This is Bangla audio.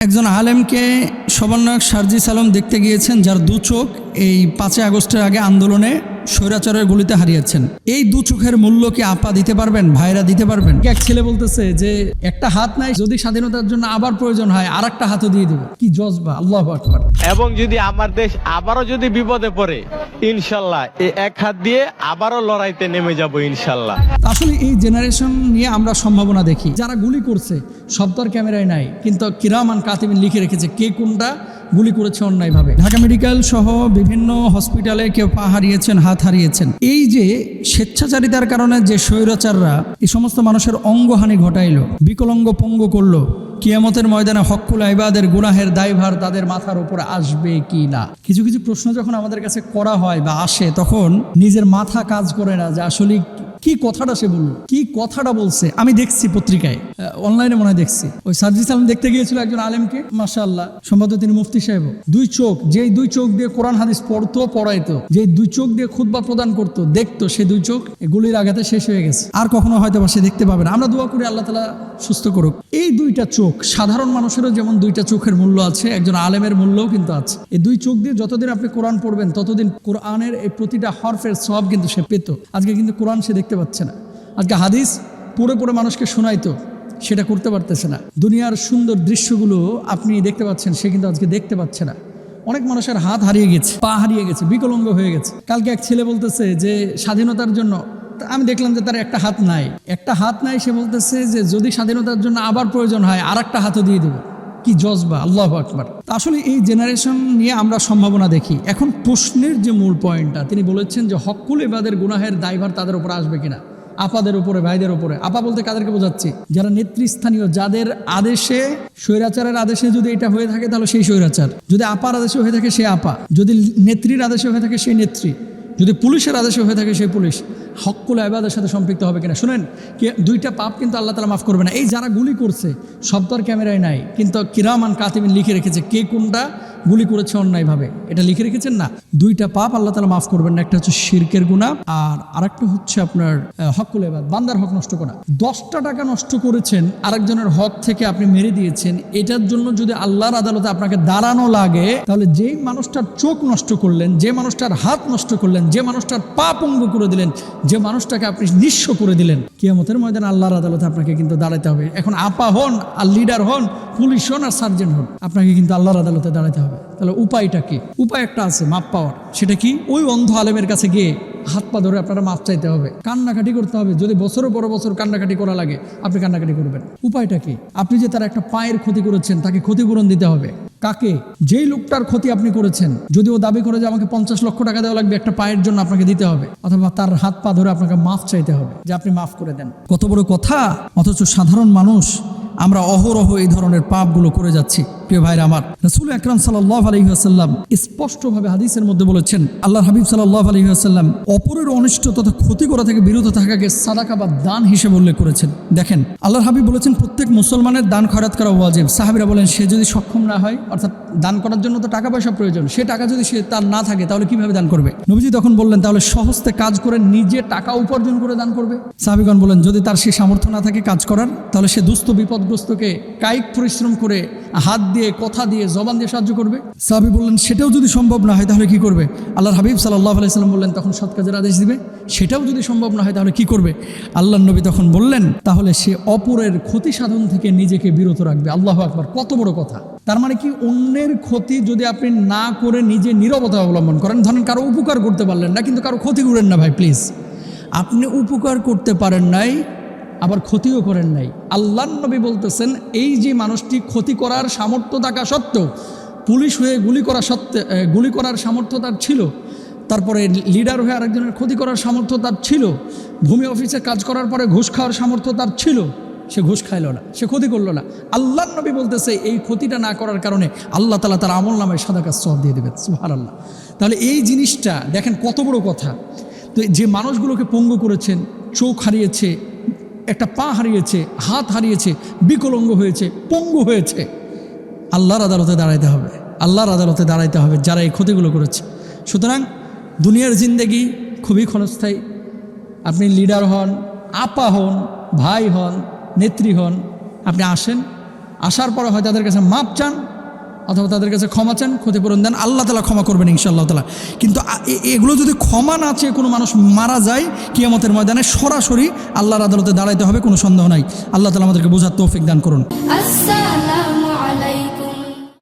একজন আলেমকে সমন্বয়ক সার্জিস সালম দেখতে গিয়েছেন, যার দু চোখ এই পাঁচই আগস্টের আগে আন্দোলনে স্বৈরাচারের গুলিতে হারিয়েছেন। এই দু চোখের মূল্য কি আপা দিতে পারবেন ভাইরা দিতে পারবেন? এক ছেলে বলতেছে যে একটা হাত নাই যদি স্বাধীনতার জন্য আবার প্রয়োজন হয় আর একটা হাতও দিয়ে দেবো। কি জজবা আল্লাহ আকবার। এবং যদি আমার দেশ আবারও যদি বিপদে পড়ে ইনশাল্লাহ এই এক হাত দিয়ে আবারও লড়াইতে নেমে যাব ইনশাল্লাহ। আসলে এই জেনারেশন নিয়ে আমরা সম্ভাবনা দেখি। যারা গুলি করছে আর ক্যামেরায় নাই কিন্তু কিরামান কাতিমিন লিখে রেখেছে কে কোনটা গুলি করেছে অন্যায়ভাবে। ঢাকা মেডিকেল সহ বিভিন্ন হসপিটালে কেউ পা হারিয়েছেন, হাত হারিয়েছেন। এই যে স্বেচ্ছাচারিতার কারণে যে স্বৈরাচাররা এই সমস্ত মানুষের অঙ্গহানি ঘটাইলো, বিকলঙ্গ পঙ্গ করল, কিয়ামতের ময়দানে হকুল আইবাদের গুনাহের দায়ভার তাদের মাথার উপরে আসবে কি না? কিছু কিছু প্রশ্ন যখন আমাদের কাছে করা হয় বা আসে, তখন নিজের মাথা কাজ করে না যে আসলে কি কথাটা সে বলল? কি কথাটা বলছে? আমি দেখছি পত্রিকায়। অনলাইনে মনে দেখছি। ওই সার্জিস আলম দেখতে গিয়েছিল একজন আলেমকে। মাসা আল্লাহ সম্ভবত তিনি মুফতি সাহেব। দুই চোখ, যেই দুই চোখ দিয়ে কোরআন, হাদিস পড়তো, পড়াইতো, যেই দুই চোখ দিয়ে খুতবা প্রদান করতো, দেখতো সে দুই চোখ গুলির আঘাতে শেষ হয়ে গেছে। আর কখনো হয়তো বা সে দেখতে পাবে না। আমরা দোয়া করি আল্লাহ তালা সুস্থ করুক। এই দুইটা চোখ, সাধারণ মানুষেরও যেমন দুইটা চোখের মূল্য আছে, একজন আলেমের মূল্যও কিন্তু আছে। এই দুই চোখ দিয়ে যতদিন আপনি কোরআন পড়বেন, ততদিন কোরআনের এই প্রতিটা হরফের সব কিন্তু সে পেত। আজকে কিন্তু কোরআন সে দেখতে পাচ্ছে না। আজকে হাদিস পড়ে পড়ে মানুষকে শোনাইতো, সেটা করতে পারতেছে না। দুনিয়ার সুন্দর দৃশ্যগুলো আপনি দেখতে পাচ্ছেন, সে কিন্তু আজকে দেখতে পাচ্ছে না। অনেক মানুষের হাত হারিয়ে গেছে, পা হারিয়ে গেছে, বিকলঙ্গ হয়ে গেছে। কালকে এক ছেলে বলতেছে যে, স্বাধীনতার জন্য আমি দেখলাম যে তার একটা হাত নাই। একটা হাত নাই, সে বলতেছে যে, যদি স্বাধীনতার জন্য আবার প্রয়োজন হয় আর একটা হাতও দিয়ে দেবো। কি জজবা, আল্লাহ আকবার। আসলে এই জেনারেশন নিয়ে আমরা সম্ভাবনা দেখি। এখন প্রশ্নের যে মূল পয়েন্টটা, তিনি বলেছেন যে হকুল এবাদের গুনাহের দায়ভার তাদের উপর আসবে কিনা? আপাদের উপরে, ভাইদের উপরে। আপা বলতে কাদেরকে বোঝাচ্ছি? যারা নেতৃস্থানীয়, যাদের আদেশে, স্বৈরাচারের আদেশে যদি এটা হয়ে থাকে তাহলে সেই স্বৈরাচার। যদি আপার আদেশে হয়ে থাকে সে আপা। যদি নেত্রীর আদেশে হয়ে থাকে সেই নেত্রী। যদি পুলিশের আদেশে হয়ে থাকে সেই পুলিশ হকুল আবাদের সাথে সম্পৃক্ত হবে কিনা? শুনেন, কি দুইটা পাপ কিন্তু আল্লাহ তালা মাফ করবে না। এই যারা গুলি করছে সব তো আর ক্যামেরায় নাই। কিন্তু কিরামান কাতিমিন লিখে রেখেছে, কে কোনটা? গুলি করেছে অন্যায়ভাবে। এটা লিখে রেখেছেন না? দুইটা পাপ আল্লাহ তালা মাফ করবেন না, একটা হচ্ছে শিরকের গুণা আর আরেকটা হচ্ছে আপনার হকুল এবাদ বান্দার হক নষ্ট করা। দশটা টাকা নষ্ট করেছেন, আরেকজনের হক থেকে আপনি মেরে দিয়েছেন, এটার জন্য যদি আল্লাহর আদালতে আপনাকে দাঁড়ানো লাগে, তাহলে যেই মানুষটার চোখ নষ্ট করলেন, যে মানুষটার হাত নষ্ট করলেন, যে মানুষটার পা পঙ্গু করে দিলেন, যে মানুষটাকে আপনি নিঃস্ব করে দিলেন, কিয়ামতের ময়দান আল্লাহর আদালতে আপনাকে কিন্তু দাঁড়াতে হবে। এখন আপা হন আর লিডার হন পুলিশ আর সার্জেন্ট হন। আপনাকে কিন্তু আল্লাহর আদালতে দাঁড়াতে হবে। তাহলে উপায়টা কি? উপায় একটা আছে, মাপ পাওয়ার। সেটা কি? ওই অন্ধ আলেমের কাছে গিয়ে হাত পা ধরে আপনারা মাপ চাইতে হবে। কান্নাকাটি করতে হবে। যদি বছরের পর বছর কান্নাকাটি করা লাগে, আপনি কান্নাকাটি করবেন। উপায়টা কি? আপনি যে তার একটা পায়ের ক্ষতি করেছেন, তাকে ক্ষতিপূরণ দিতে হবে। কাকে? যেই লোকটার ক্ষতি আপনি করেছেন, যদি ও দাবি করে যে আমাকে পঞ্চাশ লক্ষ টাকা দেওয়া লাগবে একটা পায়ের জন্য আপনাকে দিতে হবে, অথবা তার হাত পা ধরে আপনাকে মাফ চাইতে হবে, যে আপনি মাফ করে দেন। কত বড় কথা? অথচ সাধারণ মানুষ আমরা অহরহ এই ধরনের পাপগুলো করে যাচ্ছি। প্রিয় ভাইরা আমার, রসুল আকরাম সাল্লাহ আলহিহাসাল্লাম স্পষ্টভাবে হাদিসের মধ্যে বলেছেন আল্লাহ হাবিব সাল্লাহ আলহিহাসাল্লাম অপরের অনিষ্ট তথা ক্ষতি করা থেকে বিরত থাকাকে সাদাকা বা দান হিসেবে উল্লেখ করেছেন। দেখেন আল্লাহ হাবিব বলেছেন, প্রত্যেক মুসলমানের দান খয়রাত করা ওয়াজিব। সাহাবিরা বলেন, সে যদি সক্ষম না হয়, অর্থাৎ দান করার জন্য তো টাকা পয়সা প্রয়োজন, সে টাকা যদি সে তার না থাকে, তাহলে কীভাবে দান করবে? নবীজি তখন বললেন, তাহলে সহজতে কাজ করে নিজে টাকা উপার্জন করে দান করবে। সাহাবিগণ বলেন, যদি তার সে সামর্থ্য না থাকে কাজ করার, তাহলে সে দুস্থ বিপদগ্রস্তকে কায়িক পরিশ্রম করে হাত দিয়ে, কথা দিয়ে, জবান দিয়ে সাহায্য করবে। সাহাবি বললেন, সেটাও যদি সম্ভব না হয় তাহলে কি করবে? আল্লাহর হাবিব সাল্লাহ আলাইসাল্লাম বললেন, তখন সৎ কাজের আদেশ দিবে। সেটাও যদি সম্ভব না হয় তাহলে কি করবে? আল্লাহ নবী তখন বললেন, তাহলে সে অপরের ক্ষতি সাধন থেকে নিজেকে বিরত রাখবে। আল্লাহ আকবার, কত বড় কথা। তার মানে কি, অন্যের ক্ষতি যদি আপনি না করে নিজে নীরবতা অবলম্বন করেন, ধরেন কারও উপকার করতে পারলেন না, কিন্তু কারও ক্ষতি করেন না ভাই, প্লিজ। আপনি উপকার করতে পারেন নাই আবার ক্ষতিও করেন নাই। আল্লাহ নবী বলতেছেন, এই যে মানুষটি ক্ষতি করার সামর্থ্য থাকা সত্ত্বেও, পুলিশ হয়ে গুলি করা সত্ত্বে গুলি করার সামর্থ্য তার ছিল। তারপরে লিডার হয়ে আরেকজনের ক্ষতি করার সামর্থ্য তার ছিল। ভূমি অফিসে কাজ করার পরে ঘুষ খাওয়ার সামর্থ্য তার ছিল। সে ঘুষ খাইল না, সে ক্ষতি করল না। আল্লাহ নবী বলতেছে, এই ক্ষতিটা না করার কারণে আল্লাহ তালা তার আমল নামে সাদা কাজ সব দিয়ে দেবেন। সুহার আল্লাহ তাহলে এই জিনিসটা, দেখেন কত বড় কথা। তো যে মানুষগুলোকে পঙ্গু করেছেন, চোখ হারিয়েছে একটা পা হারিয়েছে, হাত হারিয়েছে, বিকলঙ্গ হয়েছে, পঙ্গু হয়েছে। আল্লাহর আদালতে দাঁড়াইতে হবে, আল্লাহর আদালতে দাঁড়াইতে হবে যারা এই ক্ষতিগুলো করেছে। সুতরাং দুনিয়ার জিন্দেগি খুবই ক্ষণস্থায়ী। আপনি লিডার হন, আপা হন, ভাই হন, নেত্রী হন, আপনি আসেন, আসার পরে হয় তাদের কাছে মাপ চান অথবা তাদের কাছে ক্ষমা চান, ক্ষতিপূরণ দেন, আল্লাহ তালা ক্ষমা করবেন ইনশাআল্লাহ তালা। কিন্তু এগুলো যদি ক্ষমা না চেয়ে কোনো মানুষ মারা যায়, কিয়ামতের ময়দানে সরাসরি আল্লাহর আদালতে দাঁড়াইতে হবে, কোনো সন্দেহ নাই। আল্লাহ তালা আমাদেরকে বোঝার তৌফিক দান করুন।